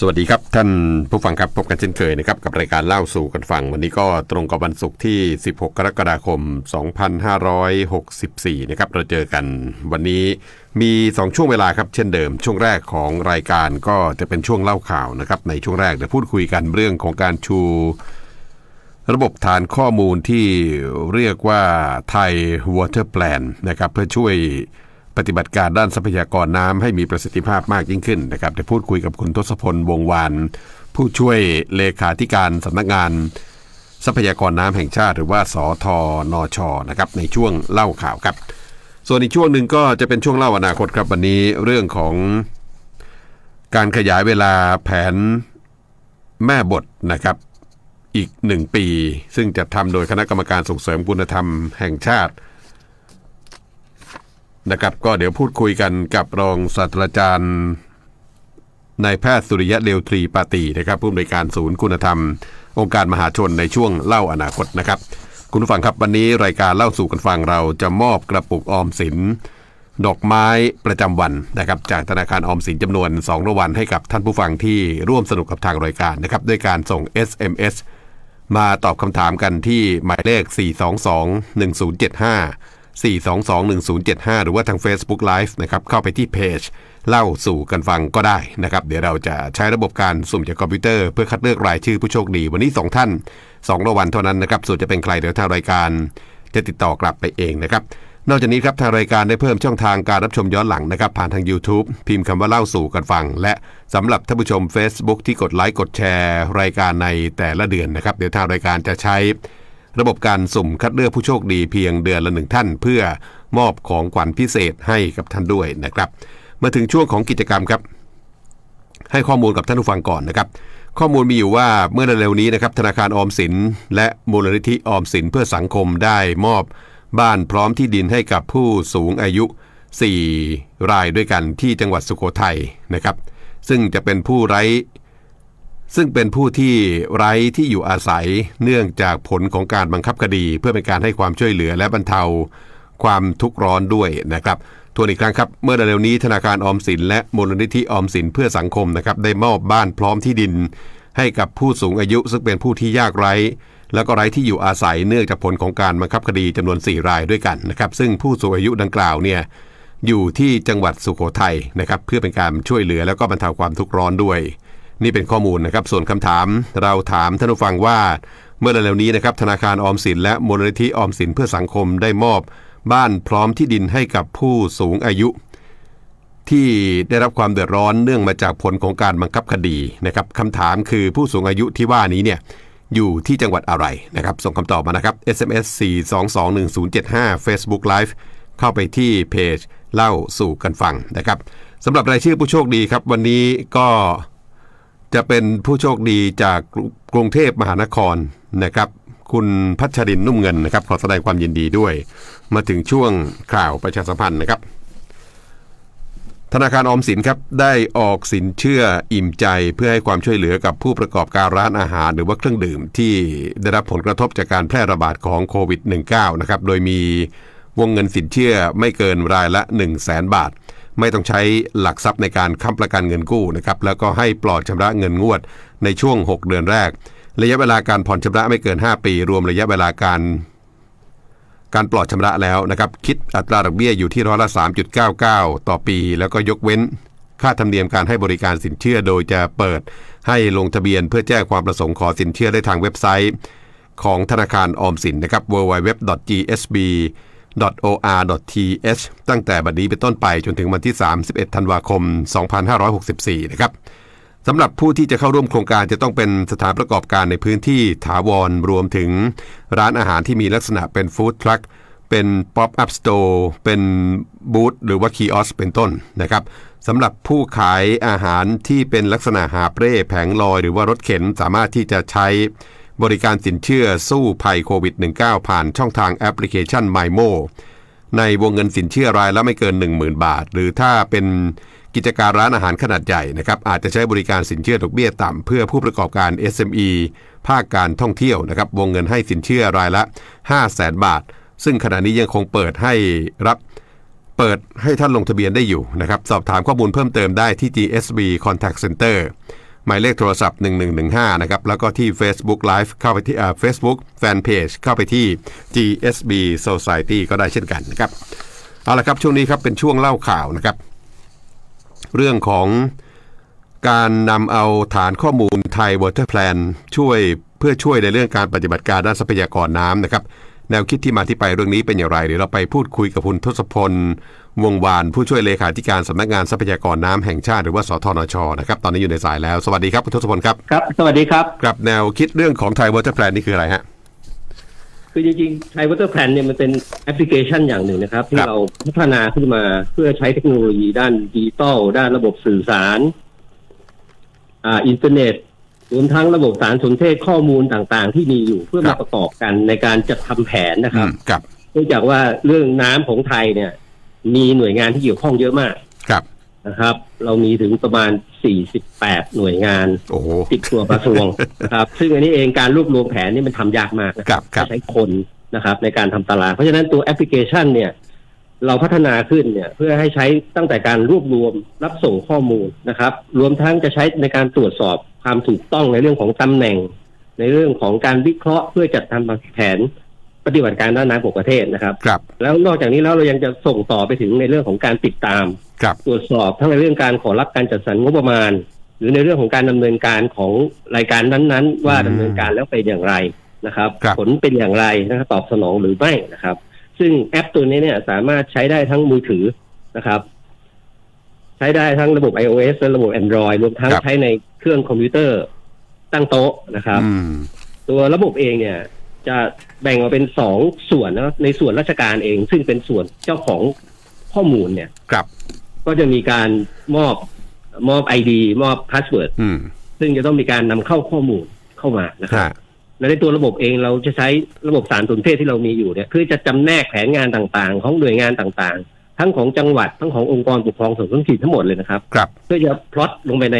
สวัสดีครับ ท่านผู้ฟังครับพบกันเช่นเคยนะครับกับรายการเล่าสู่กันฟัง วันนี้ก็ตรงกับวันศุกร์ที่ 16 กรกฎาคม 2564 นะครับเราเจอกันวันนี้มี 2 ช่วงเวลาครับเช่นเดิม ช่วงแรกของรายการก็จะเป็นช่วงเล่าข่าวนะครับในช่วงแรกจะพูดคุยกันเรื่องของการชู ระบบฐานข้อมูลที่เรียกว่าไทย Water Plan นะครับเพื่อช่วย ปฏิบัติการด้านทรัพยากรน้ำให้มีประสิทธิภาพมากยิ่งขึ้นนะครับจะพูดคุยกับคุณทศพลวงวานผู้ช่วยเลขาธิการสำนักงาน ทรัพยากรน้ำแห่งชาติ หรือว่าสอทอนอชนะครับในช่วงเล่าข่าวครับ ส่วนอีกช่วงหนึ่งก็จะเป็นช่วงเล่าอนาคตครับวันนี้เรื่องของการขยายเวลาแผนแม่บทนะครับอีกหนึ่งปี ซึ่งจะทำโดยคณะกรรมการส่งเสริมคุณธรรมแห่งชาติ นะครับ ก็เดี๋ยวพูดคุยกันกับรองศาสตราจารย์นายแพทย์สุริยะเลวตรีปาตีนะครับผู้อำนวยการศูนย์คุณธรรม องค์การมหาชนในช่วงเล่าอนาคตนะครับ คุณผู้ฟังครับวันนี้รายการเล่าสู่กันฟังเราจะมอบกระปุกออมสิน ดอกไม้ประจำวันนะครับ จากธนาคารออมสินจำนวน2รางวัลให้กับท่านผู้ฟังที่ร่วมสนุกกับทางรายการนะครับด้วยการส่ง SMS มาตอบคำถามกันที่หมายเลข 422-1075 422-1075 หรือว่าทาง Facebook Live นะครับเข้าไปที่เพจเล่าสู่กันฟังก็ได้นะครับ เดี๋ยวเราจะใช้ระบบการสุ่มจากคอมพิวเตอร์เพื่อคัดเลือกรายชื่อผู้โชคดี วันนี้ 2 ท่าน 2รางวัลเท่านั้นนะครับ ส่วนจะเป็นใครเดี๋ยวทางรายการจะติดต่อกลับไปเองนะครับ นอกจากนี้ครับทางรายการได้เพิ่มช่องทางการรับชมย้อนหลังนะครับ ผ่านทาง YouTube พิมพ์คำว่าเล่าสู่กันฟัง และสำหรับท่านผู้ชม Facebook ที่กดไลค์กดแชร์ รายการในแต่ละเดือนนะครับ เดี๋ยวทางรายการจะใช้ ระบบการสุ่มคัดเลือกผู้โชคดีเพียงเดือนละหนึ่งท่าน เพื่อมอบของขวัญพิเศษให้กับท่านด้วยนะครับ มาถึงช่วงของกิจกรรมครับ ให้ข้อมูลกับท่านผู้ฟังก่อนนะครับ ข้อมูลมีอยู่ว่าเมื่อเร็วๆนี้นะครับธนาคารออมสิน และมูลนิธิออมสินเพื่อสังคมได้มอบบ้านพร้อมที่ดินให้กับผู้สูงอายุ 4 รายด้วยกันที่จังหวัดสุโขทัยนะครับ ซึ่งจะเป็นผู้ไร้ ซึ่งเป็นผู้ที่ไร้ที่อยู่อาศัยเนื่องจากผลของการบังคับคดี เพื่อเป็นการให้ความช่วยเหลือและบรรเทาความทุกข์ร้อนด้วยนะครับทวนอีกครั้งครับเมื่อเร็วนี้ธนาคารออมสิน และมูลนิธิออมสินเพื่อสังคมนะครับได้มอบบ้านพร้อมที่ดิน ให้กับผู้สูงอายุซึ่งเป็นผู้ที่ยากไร้ แล้วก็ไร้ที่อยู่อาศัยเนื่องจากผลของการบังคับคดีจำนวน 4 รายด้วยกันนะครับซึ่งผู้สูงอายุดังกล่าวเนี่ยอยู่ที่จังหวัดสุโขทัยนะครับเพื่อเป็นการช่วยเหลือแล้วก็บรรเทาความทุกข์ร้อนด้วย นี่เป็นข้อมูลนะครับ ส่วนคำถามเราถามท่านผู้ฟังว่า เมื่อเร็วนี้นะครับธนาคารออมสินและมูลนิธิออมสินเพื่อสังคมได้มอบ บ้านพร้อมที่ดินให้กับผู้สูงอายุ ที่ได้รับความเดือดร้อนเนื่องมาจากผลของการบังคับคดีนะครับคำถามคือผู้สูงอายุที่ว่านี้เนี่ยอยู่ที่จังหวัดอะไรนะครับ ส่งคำตอบมานะครับ SMS 4221075 Facebook Live เข้าไปที่เพจเล่าสู่กันฟังนะครับสำหรับรายชื่อผู้โชคดีครับ วันนี้ก็ จะเป็นผู้โชคดีจากกรุงเทพมหานครนะครับ คุณพัชรินนุ่มเงินนะครับ ขอแสดงความยินดีด้วย มาถึงช่วงข่าวประชาสัมพันธ์นะครับ ธนาคารออมสินครับได้ออกสินเชื่ออิ่มใจเพื่อให้ความช่วยเหลือกับผู้ประกอบการร้านอาหารหรือว่าเครื่องดื่มที่ได้รับผลกระทบจากการแพร่ระบาดของโควิด -19 นะครับโดยมีวงเงินสินเชื่อไม่เกินรายละ 1 0 0 0 0แบาท ไม่ต้องใช้หลักทรัพย์ในการค้ำประกันเงินกู้นะครับแล้วก็ให้ปลอดชำระเงินงวดในช่วง 6 เดือนแรก ระยะเวลาการผ่อนชำระไม่เกิน 5 ปี รวมระยะเวลาการ การปลอดชำระแล้วนะครับคิดอัตราดอกเบี้ยอยู่ที่ร้อยละ3.99 ต่อปี แล้วก็ยกเว้น ค่าธรรมเนียมการให้บริการสินเชื่อโดยจะเปิดให้ลงทะเบียนเพื่อแจ้งความประสงค์ขอสินเชื่อได้ทางเว็บไซต์ของธนาคารออมสินนะครับ www.gsb or.th ตั้งแต่บัดนี้เป็นต้นไปจนถึงวันที่ 31 ธันวาคม 2564 นะครับสำหรับผู้ที่จะเข้าร่วมโครงการจะต้องเป็นสถานประกอบการในพื้นที่ถาวรรวมถึงร้านอาหารที่มีลักษณะเป็นฟู้ดทรัคเป็นป๊อปอัพสโตร์เป็นบูธหรือว่าคีออสเป็นต้นนะครับสำหรับผู้ขายอาหารที่เป็นลักษณะหาบเร่แผงลอย หรือว่ารถเข็นสามารถที่จะใช้ บริการสินเชื่อสู้ภัยโควิด -19 ผ่านช่องทางแอปพลิเคชัน MyMo ในวงเงินสินเชื่อรายละไม่เกิน 10,000 บาท หรือถ้าเป็นกิจการร้านอาหารขนาดใหญ่นะครับอาจจะใช้บริการสินเชื่อดอกเบี้ยต่ำเพื่อผู้ประกอบการ SME ภาคการท่องเที่ยวนะครับวงเงินให้สินเชื่อรายละ 5 0 0แสนบาท ซึ่งขณะนี้ยังคงเปิดให้รับเปิดให้ท่านลงทะเบียนได้อยู่นะครับสอบถามข้อมูลเพิ่มเติมได้ที่ GSB Contact Center หมายเลขโทรศัพท์ 1115 นะครับ แล้วก็ที่ Facebook Live เข้าไปที่อ่า Facebook Fanpage เข้าไปที่ GSB Society ก็ได้เช่นกันนะครับ เอาละครับ ช่วงนี้ครับเป็นช่วงเล่าข่าวนะครับ เรื่องของการนำเอาฐานข้อมูลไทย Water Plan ช่วยเพื่อช่วยในเรื่องการปฏิบัติการด้านทรัพยากรน้ำนะครับ แนวคิดที่มาที่ไปเรื่องนี้เป็นอย่างไรเดี๋ยวเราไปพูดคุยกับคุณทศพล วงวานผู้ช่วยเลขาธิการสำนักงานทรัพยากรน้ำแห่งชาติหรือว่าสทนชนะครับตอนนี้อยู่ในสายแล้วสวัสดีครับคุณทศพลครับครับ สวัสดีครับครับแนวคิดเรื่องของไทย Water Plan นี่คืออะไรฮะคือจริงๆไทยวอเตอร์แพลนเนี่ยมันเป็นแอปพลิเคชันอย่างหนึ่งนะครับ ที่ครับเราพัฒนาขึ้นมาเพื่อใช้เทคโนโลยีด้านดิจิตอลด้านระบบสื่อสารอ่าอินเทอร์เน็ตรวมทั้งระบบสารสนเทศข้อมูลต่างๆ ที่มีอยู่เพื่อครัมาบประกอบกันในการจัดทำแผนนะครับอืมครับเนื่องจากว่าเรื่องน้ำของไทยเนี่ย มีหน่วยงานที่เกี่ยวข้องเยอะมากครับนะครับ เรามีถึงประมาณ 48 หน่วยงานโอ้โหสิบตัวกระทรวงนะครับ ซึ่งอันนี้เองการรวบรวมแผนนี่มันทำยากมากนะครับครับใช้คนนะครับ ในการทำตารางเพราะฉะนั้นตัวแอปพลิเคชันเนี่ยเราพัฒนาขึ้นเนี่ยเพื่อให้ใช้ตั้งแต่การรวบรวมรับส่งข้อมูลนะครับ รวมทั้งจะใช้ในการตรวจสอบความถูกต้องในเรื่องของตำแหน่ง ในเรื่องของการวิเคราะห์เพื่อจัดทำแผน ปฏิบัติการด้านน้ำของประเทศนะครับ ครับ แล้วนอกจากนี้แล้วเรายังจะส่งต่อไปถึงในเรื่องของการติดตาม ครับ ตรวจสอบทั้งในเรื่องการขอรับการจัดสรรงบประมาณ หรือในเรื่องของการดำเนินการของรายการนั้นๆ ว่าอืมดำเนินการแล้วเป็นอย่างไรนะครับ ครับ ผลเป็นอย่างไรนะครับตอบสนองหรือไม่นะครับ ซึ่งแอปตัวนี้เนี่ยสามารถใช้ได้ทั้งมือถือนะครับ ใช้ได้ทั้งระบบ iOS และระบบ Android รวมทั้งครับ ใช้ในเครื่องคอมพิวเตอร์ตั้งโต๊ะนะครับ อืม ตัวระบบเองเนี่ย จะแบ่งออกเป็นสองส่วนนะในส่วนราชการเอง ซึ่งเป็นส่วนเจ้าของข้อมูลเนี่ย ครับ ก็จะมีการมอบมอบไอดีมอบพาสเวิร์ดอืมซึ่งจะต้องมีการนำเข้าข้อมูลเข้ามานะครับฮะและในตัวระบบเองเราจะใช้ระบบสารสนเทศที่เรามีอยู่เนี่ยเพื่อจะจำแนกแผนงานต่างๆ ของหน่วยงานต่างๆ ทั้งของจังหวัดทั้งขององค์กรปกครองส่วนท้องถิ่นทั้งหมดเลยนะครับ ครับ เพื่อจะพลอตลงไปใน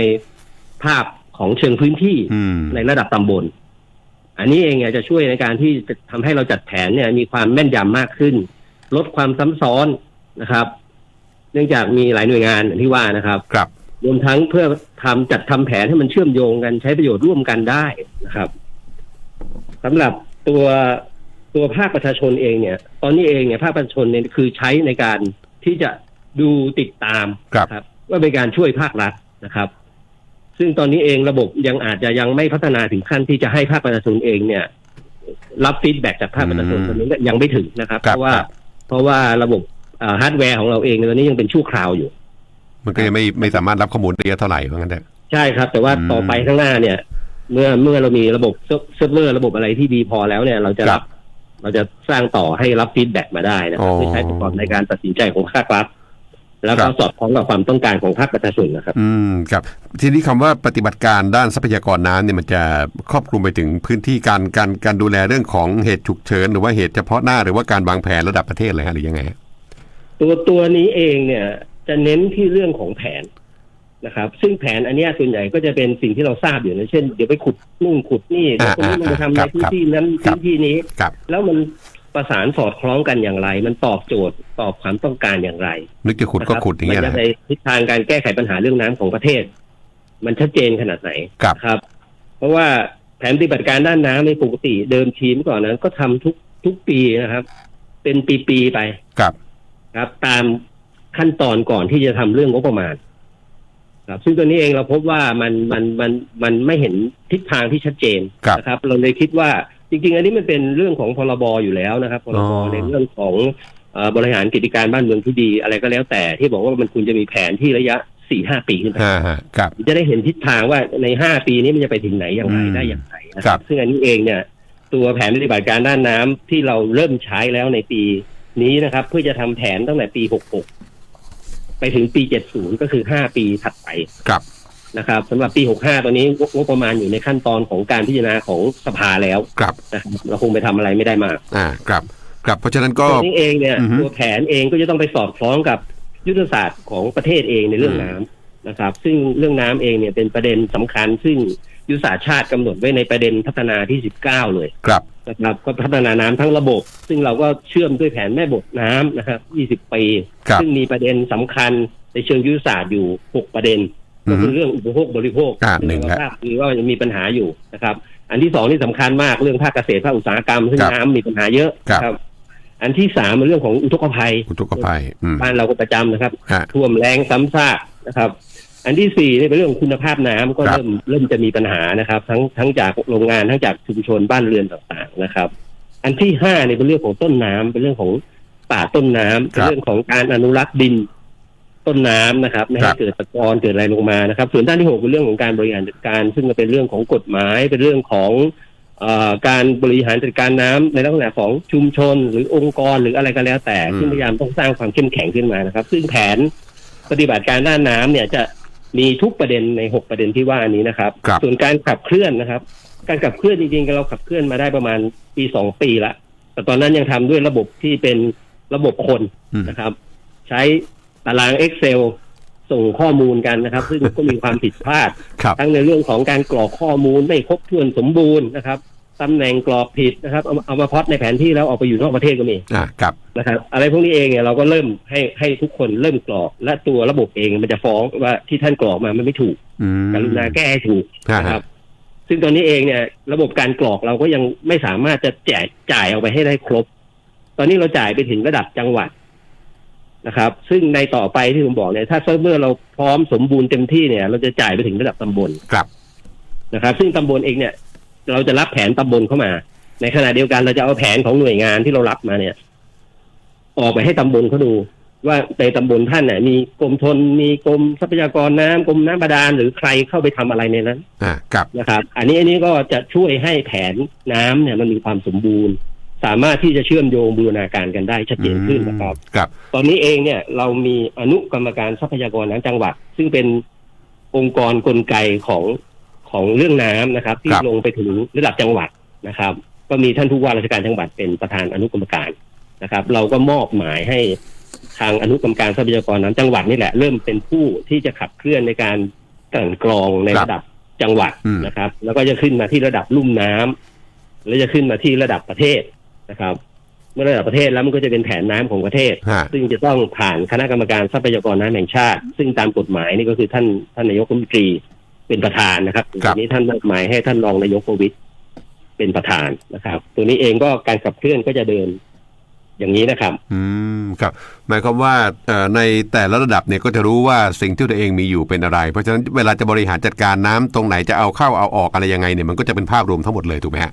ภาพของเชิงพื้นที่อืม ในระดับตำบล อันนี้เองเนี่ยจะช่วยในการที่จะทำให้เราจัดแผนเนี่ยมีความแม่นยำมากขึ้น ลดความซ้ำซ้อนนะครับ เนื่องจากมีหลายหน่วยงานอย่างที่ว่านะครับ ครับ รวมทั้งเพื่อทำจัดทำแผนให้มันเชื่อมโยงกันใช้ประโยชน์ร่วมกันได้นะครับสำหรับตัวตัวภาคประชาชนเองเนี่ย ตอนนี้เองเนี่ยภาคประชาชนเนี่ยคือใช้ในการที่จะดูติดตามครับครับว่าเป็นการช่วยภาครัฐนะครับ ซึ่งตอนนี้เองระบบยังอาจจะยังไม่พัฒนาถึงขั้นที่จะให้ภาคประชาชนเองเนี่ย รับฟีดแบ็กจากภาคประชาชนอืมตอนนี้ก็ยังไม่ถึงนะครับครัเพบราะว่าครับเพราะว่าระบบฮาร์ดแวร์ของเราเองตอนนี้ยังเป็นชั่วคราวอยู่ มันก็ยังไม่ไม่สามารถรับข้อมูลได้เยอะเท่าไหร่เพราะงั้นเถอะใช่ครับ แต่ว่าอืมต่อไปข้างหน้าเนี่ย เมื่อเมื่อเรามีระบบเซิร์ฟเซิร์ฟเวอร์ระบบอะไรที่ดีพอแล้วเนี่ยเราจะครัรับบเราจะสร้างต่อให้รับฟีดแบ็กมาได้นะครับอ๋อเพื่อใช้ประกอบในการตัดสินใจของภาครัฐ แล้วครัก็บสอดคล้องกับความต้องการของภาคประชาชนนะครับ อืมครับ ทีนี้คำว่าปฏิบัติการด้านทรัพยากรน้ำเนี่ยมันจะครอบคลุมไปถึงพื้นที่การการการดูแลเรื่องของเหตุฉุกเฉินหรือว่าเหตุเฉพาะหน้าหรือว่าการวางแผนระดับประเทศเลยฮะหรือยังไงฮะตัวตัวนี้เองเนี่ย จะเน้นที่เรื่องของแผนนะครับ ซึ่งแผนอันเนี้ยส่วนใหญ่ก็จะเป็นสิ่งที่เราทราบอยู่นะเช่น เดี๋ยวไปขุดนู่นขุดนี่เดี๋ยวคนนี้มันจะทำในพื้นที่นั้นพื้นที่นี้ครับแล้วมัน ประสานสอดคล้องกันอย่างไร มันตอบโจทย์ตอบความต้องการอย่างไรนึกจะขุดก็ขุดอย่างเงี้ยมันนะจะในทิศทางการแก้ไขปัญหาเรื่องน้ำของประเทศ มันชัดเจนขนาดไหนครับครับ เพราะว่าแผนปฏิบัติการด้านน้ำในปกติเดิมทีเมื่อก่อนนั้น ก็ทำทุกทุกปีนะครับ เป็นปีๆไปครับ ครับ ตามขั้นตอนก่อนที่จะทำเรื่องงบประมาณ ครับ ซึ่งตัวนี้เองเราพบว่ามันมันมันมันไม่เห็นทิศทางที่ชัดเจนครับนะครับ เราเลยคิดว่า จริง ๆ อันนี้มันเป็นเรื่องของพรบอยู่แล้วนะครับพรอ๋บอในเรื่องของเอ่อบริหารกิจการบ้านเมืองที่ดีอะไรก็แล้วแต่ที่บอกว่ามันควรจะมีแผนที่ระยะสี่ห้าปีขึ้นไปฮ่าฮะครับจะได้เห็นทิศทางว่าในห้าปีนี้มันจะไปถึงไหนอย่างไรอืมได้อย่างไรนะคครัรับบซึ่งอันนี้เองเนี่ย ตัวแผนปฏิบัติการด้านน้ำที่เราเริ่มใช้แล้วในปีนี้นะครับ เพื่อจะทำแผนตั้งแต่ปีหกหกไปถึงปีเจ็ดศูนย์ก็คือห้าปีถัดไปครับ นะครับสำหรับปีหกห้าตอนนี้งบประมาณอยู่ในขั้นตอนของการพิจารณาของสภาแล้วครับนะครับเราคงไปทำอะไรไม่ได้มากอ่าครับครับ เพราะฉะนั้นก็ตัวนี้เองเนี่ยอือฮึตัวแผนเองก็จะต้องไปสอดคล้องกับยุทธศาสตร์ของประเทศเองในเรื่องอืมน้ำนะครับ ซึ่งเรื่องน้ำเองเนี่ยเป็นประเด็นสำคัญ ซึ่งยุทธศาสตร์ชาติกำหนดไว้ในประเด็นพัฒนาที่สิบเก้าเลยครับนะครับก็พัฒนาน้ำทั้งระบบ ซึ่งเราก็เชื่อมด้วยแผนแม่บทน้ำนะครับยี่สิบปีครับซึ่งมีประเด็นสำคัญในเชิงยุทธศาสตร์อยู่หกประเด็น ก็คือเรื่องอุปโภคบริโภคอ่าหนึ่งเราฮะทราบคือว่ายังมีปัญหาอยู่นะครับ อันที่สองที่สำคัญมากเรื่องภาคเกษตรภาคอุตสาหกรรมซึ่งครับน้ำมีปัญหาเยอะครับ อันที่สามเป็นเรื่องของอุทกภัย อุทกภัยอืมบ้านเราก็ประจำนะครับฮะท่วมแรงซ้ำซากนะครับ อันที่สี่นี่เป็นเรื่องของคุณภาพน้ำก็ครับเริ่มเริ่มจะมีปัญหานะครับ ทั้งทั้งจากโรงงานทั้งจากชุมชนบ้านเรือนต่างๆนะครับ อันที่ห้าเนี่ยเป็นเรื่องของต้นน้ำเป็นเรื่องของป่าต้นน้ำเป็นเรื่องของการอนุรักษ์ดิน ต้นน้ำนะครับไม่ครัให้บเกิดตะกอนเกิดอะไรลงมานะครับ ส่วนด้านที่หกเป็นเรื่องของการบริหารจัดการ ซึ่งก็เป็นเรื่องของกฎหมายเป็นเรื่องของเอ่อการบริหารจัดการน้ำในลักษณะของชุมชน หรือองค์กรหรืออะไรก็แล้วแต่อืมซึ่งพยายามต้องสร้างความเข้มแข็งขึ้นมานะครับ ซึ่งแผนปฏิบัติการด้านน้ำเนี่ยจะมีทุกประเด็นในหกประเด็นที่ว่านี้นะครับครับส่วนการขับเคลื่อนนะครับ การขับเคลื่อนจริงๆเราขับเคลื่อนมาได้ประมาณปีสองปีละแต่ตอนนั้นยังทำด้วยระบบที่เป็นระบบคนอืมนะครับ ใช้ ตาราง Excel ส่งข้อมูลกันนะครับ ซึ่งก็มีความผิดพลาด ครับ ทั้งในเรื่องของการกรอกข้อมูลไม่ครบถ้วนสมบูรณ์นะครับตำแหน่งกรอกผิดนะครับเอาเอามาพล็อดในแผนที่แล้วเอาไปอยู่นอกประเทศก็มีอ่าครับ นะครับอะไรพวกนี้เองเนี่ยเราก็เริ่มให้ให้ทุกคนเริ่มกรอก และตัวระบบเองมันจะฟ้องว่าที่ท่านกรอกมามันไม่ถูกอืมกรุณาแก้ให้ถูก ฮะนะครับซึ่งตอนนี้เองเนี่ยระบบการกรอกเราก็ยังไม่สามารถจะแจกจ่ายออกไปให้ได้ครบ ตอนนี้เราจ่ายไปถึงระดับจังหวัด นะครับ ซึ่งในต่อไปที่ผมบอกเนี่ยถ้าเซิร์ฟเวอร์เราพร้อมสมบูรณ์เต็มที่เนี่ย เราจะจ่ายไปถึงระดับตำบลครับนะครับ ซึ่งตำบลเองเนี่ย เราจะรับแผนตำบลเข้ามา ในขณะเดียวกันเราจะเอาแผนของหน่วยงานที่เรารับมาเนี่ย ออกไปให้ตำบลเขาดูว่าในตำบลท่านเนี่ยมีกรมชนมีกรมทรัพยากรน้ำกรมน้ำบาดาลหรือใครเข้าไปทำอะไรในนั้นอ่าครับนะครับ อันนี้อันนี้ก็จะช่วยให้แผนน้ำเนี่ยมันมีความสมบูรณ์ สามารถที่จะเชื่อมโยงบูรณาการกันได้ชัดเจนขึ้นนะครับ ครับ ตอนนี้เองเนี่ยเรามีอนุกรรมการทรัพยากรน้ำจังหวัด ซึ่งเป็นองค์กรกลไกของของเรื่องน้ำนะครับ ที่ครับลงไปถึงระดับจังหวัดนะครับ ก็มีท่านผู้ว่าราชการจังหวัดเป็นประธานอนุกรรมการนะครับ เราก็มอบหมายให้ทางอนุกรรมการทรัพยากรน้ำจังหวัดนี่แหละ เริ่มเป็นผู้ที่จะขับเคลื่อนในการกลั่นกรองในครับระดับจังหวัดอืมนะครับ แล้วก็จะขึ้นมาที่ระดับลุ่มน้ำแล้วจะขึ้นมาที่ระดับประเทศ นะครับ เมื่อระดับประเทศแล้วมันก็จะเป็นแผนน้ำของประเทศฮะซึ่งจะต้องผ่านคณะกรรมการทรัพยากรน้ำแห่งชาติ ซึ่งตามกฎหมายนี่ก็คือท่านท่านนายกรัฐมนตรีเป็นประธานนะครับครับทีนี้ท่านมอบหมายให้ท่านรองนายกประวิตรเป็นประธานนะครับ ตัวนี้เองก็การขับเคลื่อนก็จะเดินอย่างนี้นะครับ อืม ครับ หมายความว่าเอ่อในแต่ละระดับเนี่ยก็จะรู้ว่าสิ่งที่ตัวเองมีอยู่เป็นอะไร เพราะฉะนั้นเวลาจะบริหารจัดการน้ำตรงไหนจะเอาเข้าเอาออกอะไรยังไงเนี่ยมันก็จะเป็นภาพรวมทั้งหมดเลยถูกไหมฮะ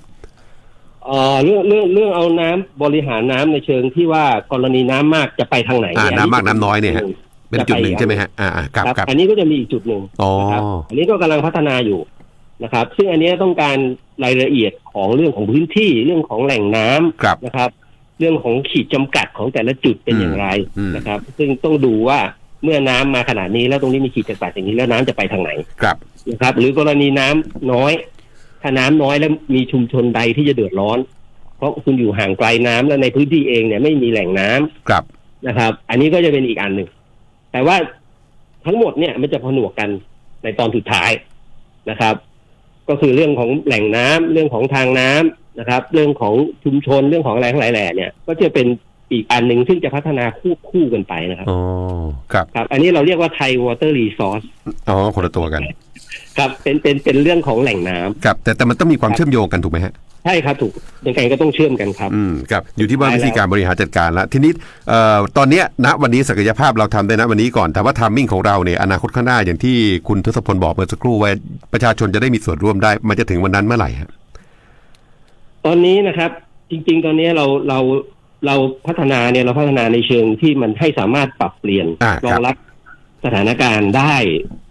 เอ่อเรื่องเรื่องเรื่องเอาน้ำบริหารน้ำในเชิงที่ว่ากรณีน้ำมากจะไปทางไหนอ่าเยน้ำมากน้ำน้อยเนี่ยฮะ เป็นจุดหนึ่งใช่ไหมฮะอ่าอ่าครับครับครับอันนี้ก็จะมีอีกจุดหนึ่ง อ๋อ นะครับอันนี้ก็กำลังพัฒนาอยู่นะครับ ซึ่งอันนี้ต้องการรายละเอียดของเรื่องของพื้นที่เรื่องของแหล่งน้ำครับนะครับ เรื่องของขีดจำกัดของแต่ละจุดเป็นอย่างไรอืม นะครับ ซึ่งต้องดูว่าเมื่อน้ำมาขนาดนี้แล้วตรงนี้มีขีดจำกัดอย่างนี้แล้วน้ำจะไปทางไหนครับ นะครับ หรือกรณีน้ำน้อย ถ้าน้ำน้อยแล้วมีชุมชนใดที่จะเดือดร้อน เพราะคุณอยู่ห่างไกลน้ำแล้วในพื้นที่เองเนี่ยไม่มีแหล่งน้ำครับนะครับ อันนี้ก็จะเป็นอีกอันหนึ่งแต่ว่าทั้งหมดเนี่ยมันจะผนวกกันในตอนสุดท้ายนะครับ ก็คือเรื่องของแหล่งน้ำเรื่องของทางน้ำนะครับ เรื่องของชุมชนเรื่องของอะไรทั้งหลายแหล่เนี่ย ก็จะเป็น อีกอันหนึ่งซึ่งจะพัฒนาคู่คู่กันไปนะครับอ๋อครับ ครับ อันนี้เราเรียกว่าไทยวอเตอร์รีซอสอ๋อคนละตัวกัน ครับเป็นเป็นเป็นเรื่องของแหล่งน้ำครับ แต่แต่มันต้องมีความเชื่อมโยงกันถูกไหมฮะใช่ครับถูกยังไงก็ต้องเชื่อมกันครับ อืมครับ อยู่ที่ว่าได้แล้ววิธีการบริหารจัดการแล้วทีนี้เอ่อตอนเนี้ยณวันนี้ศักยภาพเราทำได้ณวันนี้ก่อน แต่ว่าทามมิ่งของเราเนี่ยอนาคตข้างหน้าอย่างที่คุณทศพลบอกเมื่อสักครู่ว่าประชาชนจะได้มีส่วนร่วมได้ มันจะถึงวันนั้นเมื่อไหร่ฮะตอนนี้นะครับจริง ๆ ตอนนี้เราเรา เราพัฒนาเนี่ยเราพัฒนาในเชิงที่มันให้สามารถปรับเปลี่ยนอ่ารองรับสถานการณ์ได้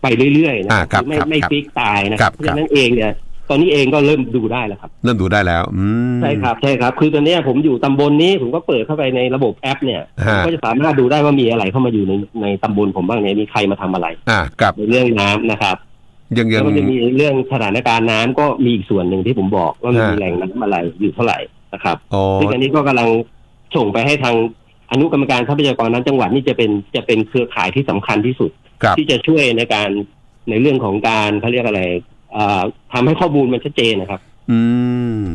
ไปเรื่อยๆนะอ่าครับไม่ครับไม่ครับฟิกตายนะครับเพราะฉะนั้นเองเนี่ย ตอนนี้เองก็เริ่มดูได้แล้วครับ เริ่มดูได้แล้ว อืม ใช่ครับใช่ครับ คือตอนเนี้ยผมอยู่ตำบลนี้ผมก็เปิดเข้าไปในระบบแอป เนี่ยฮะผมก็จะสามารถดูได้ว่ามีอะไรเข้ามาอยู่ในในตำบลผมบ้างเนี่ยมีใครมาทำอะไรอ่ากับในเรื่องน้ำนะครับยังยัแล้งวมันจะมีเรื่องสถานการณ์น้ำก็มีอีกส่วนหนึ่งที่ผมบอกว่ามันฮะมีแหล่งน้ำอะไรอยู่เท่าไหร่นะครับ อ๋อซึ่งอันนี้ก็กำลัง ส่งไปให้ทางอนุกรรมการทรัพยากรน้ำจังหวัดนี่จะเป็นจะเป็นเครือข่ายที่สำคัญที่สุดครับที่จะช่วยในการในเรื่องของการเขาเรียกอะไรอ่าทำให้ข้อมูลมันชัดเจนนะครับ อืม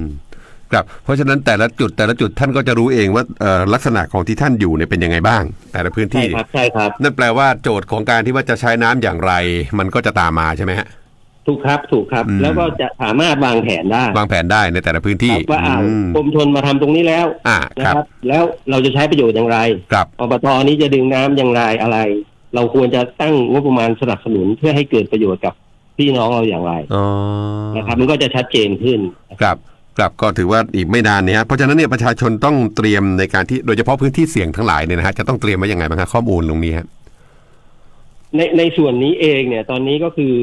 ครับ เพราะฉะนั้นแต่ละจุดแต่ละจุดท่านก็จะรู้เองว่าเอ่อลักษณะของที่ท่านอยู่เนี่ยเป็นยังไงบ้าง แต่ละพื้นใช่ที่ครับใช่ครับ นั่นแปลว่าโจทย์ของการที่ว่าจะใช้น้ำอย่างไร มันก็จะตามมาใช่ไหมฮะ ถูกครับถูกครับ อืม แล้วก็จะสามารถวางแผนได้วางแผนได้ในแต่ละพื้นคที่รับว่าอ้าวอืมกรมชนมาทำตรงนี้แล้วอ่านะครับครับ แล้วเราจะใช้ประโยชน์อย่างไรครับ อบตนี้จะดึงน้ำอย่างไรอะไร เราควรจะตั้งงบประมาณสนับสนุนเพื่อให้เกิดประโยชน์กับพี่น้องเราอย่างไรอ๋อ นะครับ มันก็จะชัดเจนขึ้น ครับครับก็ถือว่าอีกไม่นานเนี่ยฮะเพราะฉะนั้นเนี่ยประชาชนต้องเตรียมในการที่โดยเฉพาะพื้นที่เสี่ยงทั้งหลายเนี่ยนะฮะจะต้องเตรียมไว้ยังไงบ้างฮะข้อมูลตรงนี้ฮะ ในในส่วนนี้เองเนี่ยตอนนี้ก็คือ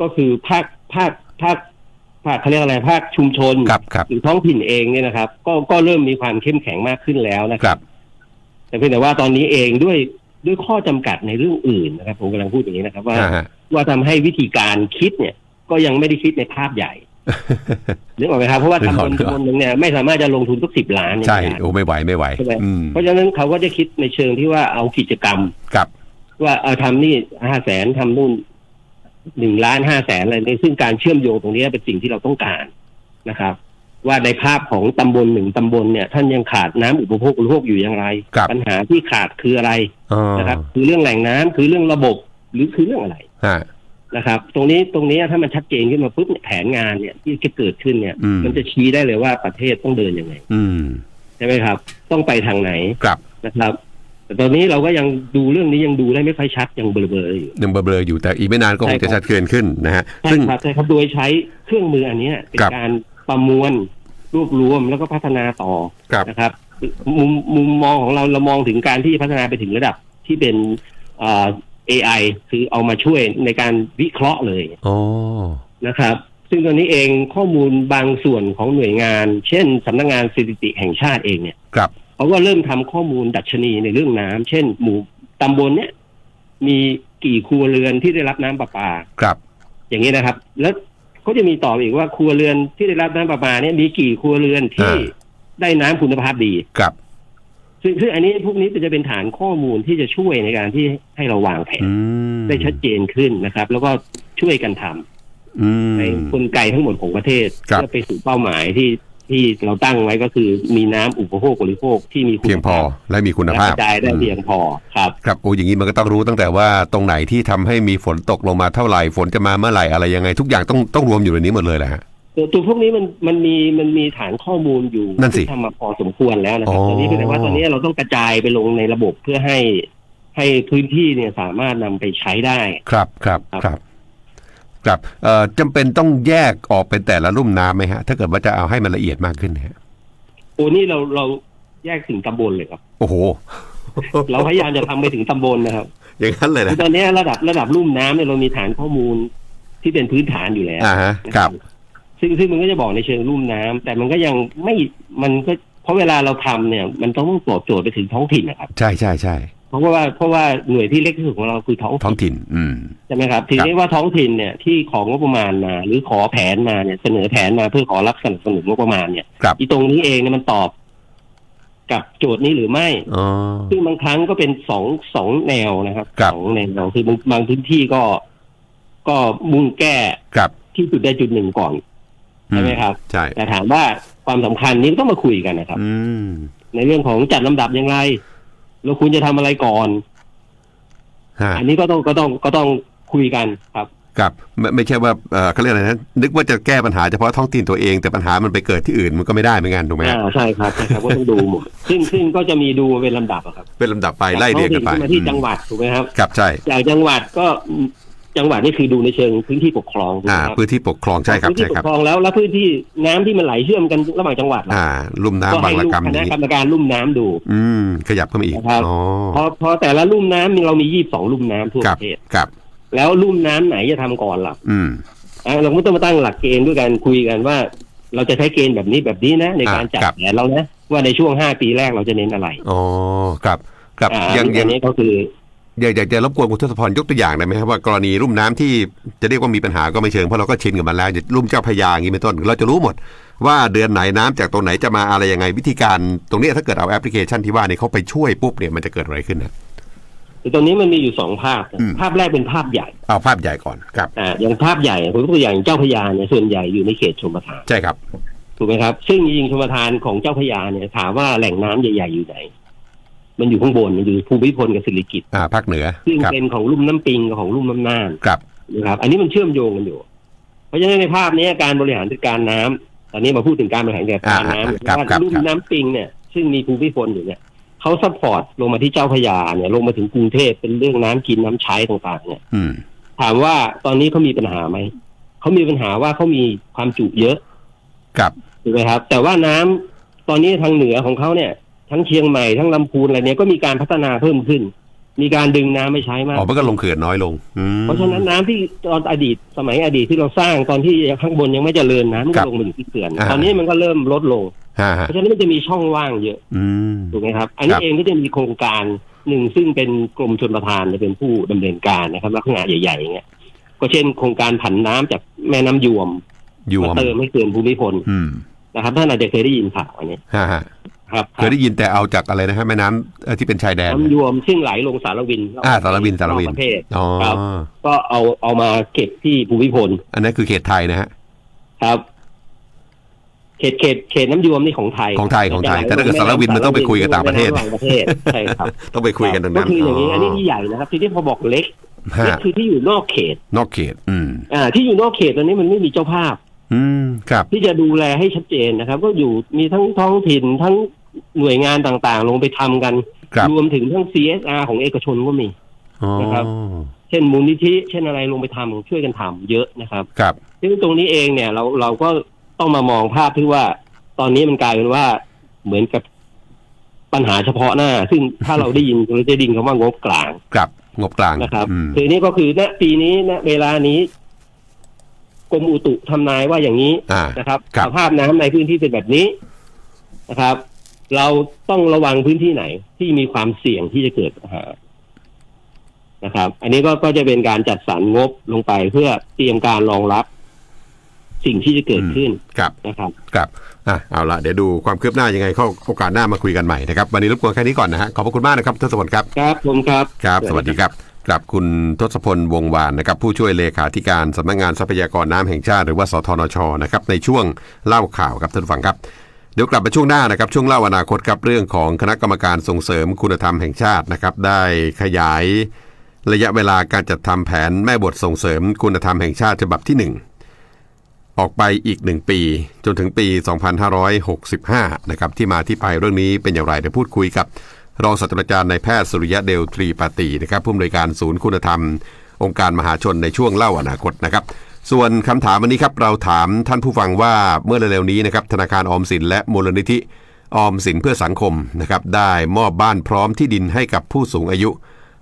ก็คือภาคภาคภาคภาคเขาเรียกอะไรภาคชุมชนครับครับหรือท้องถิ่นเองเนี่ยนะครับ ก็ก็เริ่มมีความเข้มแข็งมากขึ้นแล้วนะคครัรับบแต่เพียงแต่ว่าตอนนี้เองด้วยด้วยข้อจำกัดในเรื่องอื่นนะครับ ผมกำลังพูดอย่างนี้นะครับ ว่าอ่าฮะว่าทำให้วิธีการคิดเนี่ย ก็ยังไม่ได้คิดในภาพใหญ่นึกออกไหมครับเพราะว่านึกอตำอบกลตำบลหนึ่งเนี่ยไม่สามารถจะลงทุนทุกสิบล้านเนี่ยใช่ไม่ได้โอ้ไม่ไหวไม่ไหวใช่ไหมอืมเพราะฉะนั้นเขาก็จะคิดในเชิงที่ว่าเอากิจกรรมครับ ว่าเอาทำนี่ห้าแสนทำนู่น หนึ่งล้านห้าแสนอะไรนี่ซึ่งการเชื่อมโยงตรงนี้เป็นสิ่งที่เราต้องการนะครับ ว่าในภาพของตำบลหนึ่งตำบลเนี่ย ท่านยังขาดน้ำอุปโภคบริโภคอยู่อย่างไร ครับปัญหาที่ขาดคืออะไรอ๋อนะครับ คือเรื่องแหล่งน้ำคือเรื่องระบบหรือคือเรื่องอะไรฮะนะครับ ตรงนี้ตรงนี้ถ้ามันชัดเจนขึ้นมาปุ๊บเนี่ยแผนงานเนี่ยที่จะเกิดขึ้นเนี่ยอืมมันจะชี้ได้เลยว่าประเทศต้องเดินยังไงอืมใช่ไหมครับ ต้องไปทางไหนครับนะครับ แต่ตอนนี้เราก็ยังดูเรื่องนี้ยังดูได้ไม่ค่อยชัดยังเบลอๆอยู่ยังเบลอๆอยู่แต่อีกไม่นานก็คงใช่ครัจะบชัดเจนขึ้นนะฮะใช่ซึ่งครับใช่ครับโดยใช้เครื่องมืออันเนี้ยเป็นครับการประมวลรวบรวมแล้วก็พัฒนาต่อครับนะครับ มุมมุมมองของเราเรามองถึงการที่พัฒนาไปถึงระดับที่เป็นเอ่อ AI คือเอามาช่วยในการวิเคราะห์เลยอ๋อนะครับ ซึ่งตอนนี้เองข้อมูลบางส่วนของหน่วยงาน เช่นสำนักงานสถิติแห่งชาติเองเนี่ยครับ เขาก็เริ่มทำข้อมูลดัชนีในเรื่องน้ำเช่น หมู่ตำบลเนี่ยมีกี่ครัวเรือนที่ได้รับน้ำประปา ครับ อย่างนี้นะครับ แล้วก็จะมีต่ออีกว่าครัวเรือนที่ได้รับน้ำประปาเนี่ยมีกี่ครัวเรือนที่อ่าได้น้ำคุณภาพดี ครับ ซึ่งซึ่งอันนี้พวกนี้จะเป็นฐานข้อมูลที่จะช่วยในการที่ให้เราวางแผนอืมได้ชัดเจนขึ้นนะครับ แล้วก็ช่วยกันทำอืมในกลไกทั้งหมดของประเทศครับเพื่อไปสู่เป้าหมายที่ ที่เราตั้งไว้ก็คือมีน้ำอุปโภคบริโภคที่มีคุณเพียงพอภาพและมีคุณและภากพระจายได้เพียงพอครับครับโอ้อย่างนี้มันก็ต้องรู้ตั้งแต่ว่าตรงไหนที่ทำให้มีฝนตกลงมาเท่าไหร่ฝนจะมาเมื่อไหร่อะไรยังไง ทุกอย่างต้องต้องรวมอยู่ในนี้หมดเลยแหละฮะตัวตัวพวกนี้มันมันมีมันมีฐานข้อมูลอยู่นั่นสิที่ทำมาพอสมควรแล้วนะครับอ๋อตอนนี้เป็นแต่ว่าตอนนี้เราต้องกระจายไปลงในระบบเพื่อให้ให้พื้นที่เนี่ยสามารถนำไปใช้ได้ครับครับครับ ครับครับเอ่อจำเป็นต้องแยกออกเป็นแต่ละรุ่มน้ำไหมฮะ ถ้าเกิดว่าจะเอาให้มันละเอียดมากขึ้นฮะโอ้นี่เราเราแยกถึงตำบลเลยครับ โอ้โห เราพยายามจะทำไปถึงตำบลนะครับ อย่างนั้นเลยคืนะอตอนนี้ระดับระดับลุ่มน้ำเนี่ยเรามีฐานข้อมูลที่เป็นพื้นฐานอยู่แล้วอ่าฮะครับ ซึ่งซึ่งมันก็จะบอกในเชิงลุ่มน้ำแต่มันก็ยังไม่มันก็เพราะเวลาเราทำเนี่ย มันต้องตอบโจทย์ไปถึงท้องถิ่นนะครับ ใช่ใช่ใช่ เพราะว่าเพราะว่าหน่วยที่เล็กที่สุดของเราคือท้องท้ถิ่อนงถิ่น อืมใช่ไหมครับ ทีนี้ว่าท้องถิ่นเนี่ยที่ของงบประมาณมา หรือขอแผนมาเนี่ยเสนอแผนมาเพื่อขอรับสนับสนุนงบประมาณเนี่ยครับอีตรงนี้เองเนี่ยมันตอบกับโจทย์นี้หรือไม่อ๋อซึ่งบางครั้งก็เป็นสองสองแนวนะครับครับสองแนวคือบางบางพื้นที่ก็ก็มุ่งแก้ครับที่จุดใดจุดหนึ่งก่อนใช่ไหมครับใช่แต่ถามว่าความสำคัญนี้ก็ต้องมาคุยกันนะครับอืมในเรื่องของจัดลำดับยังไง เราควรจะทำอะไรก่อนฮะอันนี้ก็ต้องก็ต้องก็ต้องคุยกันครับครับไม่ไม่ใช่ว่าเอ่อเขาเรียกอะไรนะนึกว่าจะแก้ปัญหาเฉพาะท้องถิ่นตัวเองแต่ปัญหามันไปเกิดที่อื่นมันก็ไม่ได้เหมือนกันถูกไหมฮะอ่าใช่ครับใช่ครับก็ต้องดูหมดซึ่งซึ่งก็จะมีดูเป็นลำดับอะครับเป็นลำดับไปไล่เรียงกันไปท้องถิ่มาที่จังหวัดถูกไหมครับครับใช่จากจังหวัดก็ จังหวัดนี่คือดูในเชิงพื้นที่ปกครองถูกไหอ่ามครับ พื้นที่ปกครองใช่ครับพื้นที่ใช่ปครับกครองแล้วแล้วพื้นที่น้ำที่มันไหลเชื่อมกันระหว่างจังหวัดล่ะอ่า ลุ่มน้ำก็บางให้ระลูกกรรมคอณะย่างนี้ กรรมการลุ่มน้ำดู อืม ขยับเข้ามาอีกนะครับ อ๋อพอพอแต่ละลุ่มน้ำเรามียี่สิบสองลุ่มน้ำทั่วครัปบระเทศ ครับ แล้วลุ่มน้ำไหนจะทำก่อนล่ะอืม อะเราก็ต้องมาตั้งหลักเกณฑ์ด้วยกันคุยกันว่า เราจะใช้เกณฑ์แบบนี้แบบนี้นะ ในการจัดครับ แผนเรานะว่าในช่วงห้าปีแรกเราจะเน้นอะไรอ๋อครับครับอ่ายังอัยังนนี้ก็คือ อยากอยากจะรบกวนคุณทศพรยกตัวอย่างได้ไหมครับว่ากรณีลุ่มน้ำที่จะเรียกว่ามีปัญหาก็ไม่เชิงเพราะเราก็ชินกับมันแล้วอย่างลุ่มเจ้าพระยาอย่างนี้เป็นต้น เราจะรู้หมดว่าเดือนไหนน้ำจากตรงไหนจะมาอะไรยังไงวิธีการตรงเนี้ยถ้าเกิดเอาแอปพลิเคชันที่ว่านี่เขาไปช่วยปุ๊บเนี่ยมันจะเกิดอะไรขึ้นนะคือตรงนี้มันมีอยู่สองภาพนะอืมภาพแรกเป็นภาพใหญ่เอาภาพใหญ่ก่อนครับอ่าอย่างภาพใหญ่ผมยกตัวอย่างเจ้าพระยาเนี่ยส่วนใหญ่อยู่ในเขตชมประทานใช่ครับถูกไหมครับ ซึ่งจริงๆชมประทานของเจ้าพระยาเนี่ยถามว่าแหล่งน้ำใหญ่ ๆอยู่ไหน มันอยู่ข้างบนมันอยู่ภูมิพลกับสิริกิตอ่าภาคเหนือซึ่งครับเป็นของลุ่มน้ำปิงกับของลุ่มน้ำน่านครับนะครับ อันนี้มันเชื่อมโยงกันอยู่ เพราะฉะนั้นในภาพนี้การบริหารจัดการน้ำตอนนี้มาพูดถึงการบริหารจัดการน้ำอ่าครับว่าครับลุ่มครับน้ำปิงเนี่ยซึ่งมีภูมิพลอยู่เนี่ยเขาซัพพอร์ตลงมาที่เจ้าพระยาเนี่ย ลงมาถึงกรุงเทพเป็นเรื่องน้ำกินน้ำใช้ต่างๆ เนี่ยอืมถามว่าตอนนี้เขามีปัญหาไหมเขามีปัญหาว่าเขามีความจุเยอะครับถูกไหมครับ แต่ว่าน้ำตอนนี้ทางเหนือของเขาเนี่ย ทั้งเชียงใหม่ทั้งลำพูนอะไรเนี่ยก็มีการพัฒนาเพิ่มขึ้น มีการดึงน้ำไม่ใช้มากอ๋อมันก็ลงเขื่อนน้อยลงอืมเพราะฉะนั้นน้ำที่ตอนอดีตสมัยอดีตที่เราสร้างตอนที่ข้างบนยังไม่เจริญน้ำมันครัก็บลงมาอยู่ที่เขื่อนอ่าตอนนี้มันก็เริ่มลดลงฮะเพฮะราะฉะนั้นมันจะมีช่องว่างเยอะอืมถูกไหมครับ อันนี้ครับเองก็จะมีโครงการหนึ่งซึ่งเป็นกรมชลประทานเป็นผู้ดำเนินการนะครับลักษณะใหญ่ๆอย่างเงี้ยก็เช่นโครงการผันน้ำจากแม่น้ำยวมยวมามเติมให้เขื่อนภูมิพลอืมนะครับท่านอาจจะเคยได้ยินข่าวอันนี้ฮะฮะ ครับเคยได้ยินแต่เอาจากอะไรนะฮะแม่น้ำเอ่อที่เป็นชายแดนน้ำยวมซึ่งไหลลงสารวินอ่าสารวินสารวินนอกประเทศ อ๋อครับ ก็เอาเอามาเก็บที่ภูมิพลอันนั้นคือเขตไทยนะฮะ ครับ เขตเขตเขตน้ำยวมนี่ของไทยของไทยของไทยแต่ถ้าเกิดสารวินมันต้องไปคุยกับต่างประเทศแม่น้ำต่างประเทศใช่ครับต้องไปคุยกันตรงก็นั้นคืออย่างนี้อันนี้ที่ใหญ่นะครับ ทีนี้พอบอกเล็กเล็กฮะคือที่อยู่นอกเขต นอกเขต อืม อ่า ที่อยู่นอกเขตตอนนี้มันไม่มีเจ้าภาพ อืมครับ ที่จะดูแลให้ชัดเจนนะครับ ก็อยู่มีทั้งท้องถิ่นทั้งหน่วยงานต่างๆ ลงไปทำกันครับรวมถึงทั้ง CSR ของเอกชนก็มีอ๋อนะครับ เช่นมูลนิธิ เช่นอะไรลงไปทำช่วยกันทำเยอะนะครับ ครับซึ่งตรงนี้เองเนี่ยเราเราก็ต้องมามองภาพที่ว่า ตอนนี้มันกลายเป็นว่าเหมือนกับปัญหาเฉพาะหน้า ซึ่งถ้าเราได้ยินเราจะได้ยินคำว่างบกลางครับงบกลางนะครับอืมทีนี้ก็คือณปีนี้ณเวลานี้ กรมอุตุทำนายว่าอย่างนี้อ่านะครับครับสภาพน้ำในพื้นที่เป็นแบบนี้นะครับ เราต้องระวังพื้นที่ไหนที่มีความเสี่ยงที่จะเกิดปัญหานะครับ อันนี้ก็ก็จะเป็นการจัดสรรงบลงไปเพื่อเตรียมการรองรับสิ่งที่จะเกิดขึ้นครับนะครับครับอะเอาละเดี๋ยวดูความคืบหน้ายังไงเข้าโอกาสหน้ามาคุยกันใหม่นะครับ วันนี้รบกวนแค่นี้ก่อนนะฮะขอบพระคุณมากนะครับทศพลครับ ครับผมครับครับ สวัสดีครับ กับคุณทศพลวงวานนะครับผู้ช่วยเลขาธิการสำนักงานทรัพยากรน้ำแห่งชาติ หรือว่าสทนชนะครับในช่วงเล่าข่าวครับท่านฟังครับเดี๋ยวกลับมาช่วงหน้านะครับช่วงเล่าอนาคตครับเรื่องของคณะกรรมการส่งเสริมคุณธรรมแห่งชาตินะครับได้ขยาย ระยะเวลาการจัดทำแผนแม่บทส่งเสริมคุณธรรมแห่งชาติฉบับที่หนึ่งออกไปอีกหนึ่งปี จนถึงปี 2565 นะครับที่มาที่ไปเรื่องนี้เป็นอย่างไรเดี๋ยวพูดคุยกับ รองศาสตราจารย์นายแพทย์สุริยะเดลตรีปาตีนะครับผู้อำนวยการศูนย์คุณธรรม องค์การมหาชนในช่วงเล่าอนาคตนะครับ ส่วนคำถามวันนี้ครับเราถามท่านผู้ฟังว่าเมื่อเร็วๆนี้นะครับธนาคารออมสินและมูลนิธิออมสินเพื่อสังคมนะครับได้มอบบ้านพร้อมที่ดินให้กับผู้สูงอายุ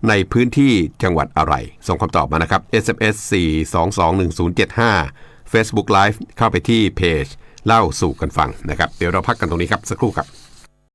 ในพื้นที่จังหวัดอะไร ส่งคำตอบมานะครับ SMS 4221075 Facebook Live เข้าไปที่เพจ เล่าสู่กันฟังนะครับ เดี๋ยวเราพักกันตรงนี้ครับ สักครู่ครับ